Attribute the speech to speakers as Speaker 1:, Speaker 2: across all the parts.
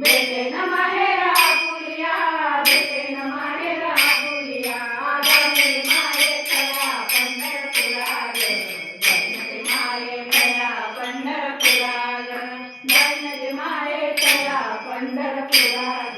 Speaker 1: बेटे न महेरा पुलिया बेटे न मेरा पुलिया गंगे माये तया पंडर पुरागे गंगे माये तया पंडर पुरागे गंगे माये तया पंडर पुरागे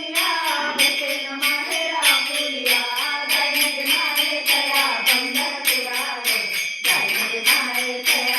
Speaker 1: மழை